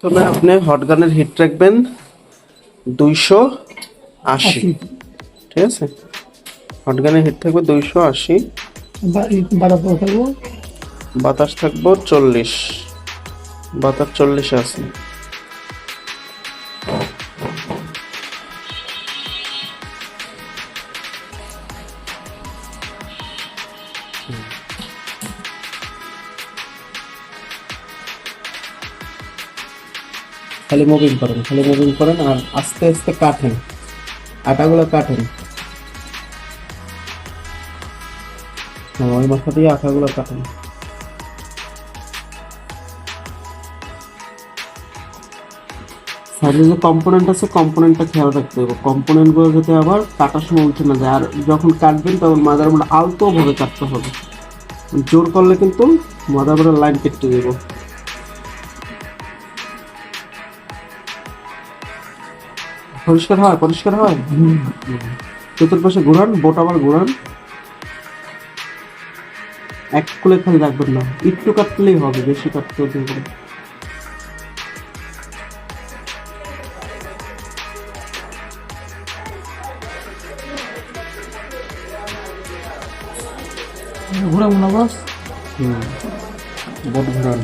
প্রথমে আপনি হট গানের হিট রাখবেন দুইশো আশি। ঠিক আছে? হট গানের হিট থাকবে দুইশো আশি। বাতাস থাকব চল্লিশ। বাতাস চল্লিশে আছে। খালি মুভিং করেন খালি মুভিং করেন আর আস্তে আস্তে কাটেন। আটাগুলো কাটেন। হ্যাঁ, ওই মাথা দিয়ে আটাগুলো কাটেন। সাইডে যে কম্পোনেন্ট আছে কম্পোনেন্টটা খেয়াল রাখতে হবে। কম্পোনেন্টগুলো যাতে আবার কাটার সময় উঠে না যায়। আর যখন কাটবেন তখন মাদার বোর্ড আলতো ভাবে কাটতে হবে। জোর করলে কিন্তু মাদার বোর্ডের লাইন কেটে দেবো পরিষ্কার হয় পরিষ্কার হয়? চতুর্পাশে ঘুরান বোট আবার ঘুরান। এক কুলে খালি রাখবেন না। একটু কাটলেই হবে বেশি কাটতে হবে না। ঘুরাবো না বস? হুম। বোট ঘুরান।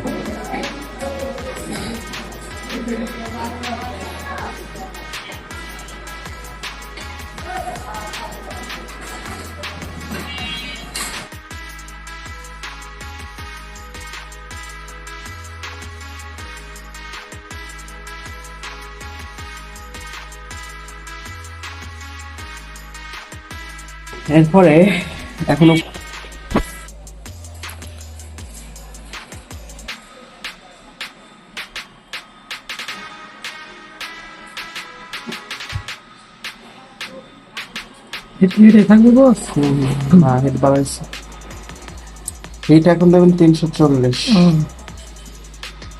এরপরে এখনও এখন দেবেন তিনশো চল্লিশ।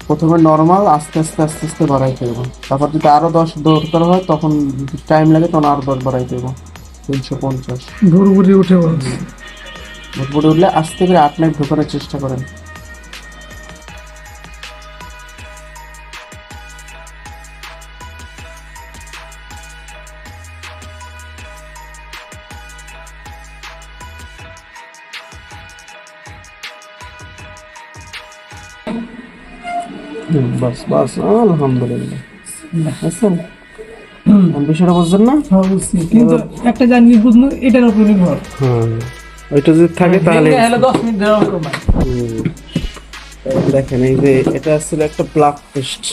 প্রথমে নর্মাল আস্তে আস্তে আস্তে আস্তে বাড়াই দেবো তারপর যদি আরও দশ দরকার হয় তখন টাইম লাগে তখন আরও দশ বাড়াই দেবো তিনশো পঞ্চাশ। ভোরভুরি উঠে ভুটভুটে উঠলে আস্তে করে আট নাইট ঢোকানোর চেষ্টা করেন। বাস বাস আলহামদুলিল্লাহ। বুঝছেন বিষয়টা বুঝছেন না? হ্যাঁ কিন্তু একটা যা নির্বুধ এটার উপর নির্ভর। ওইটা যদি থাকে তাহলে দশ মিনিট। দেখেন এই যে এটা ছিল একটা প্লাগ টেস্ট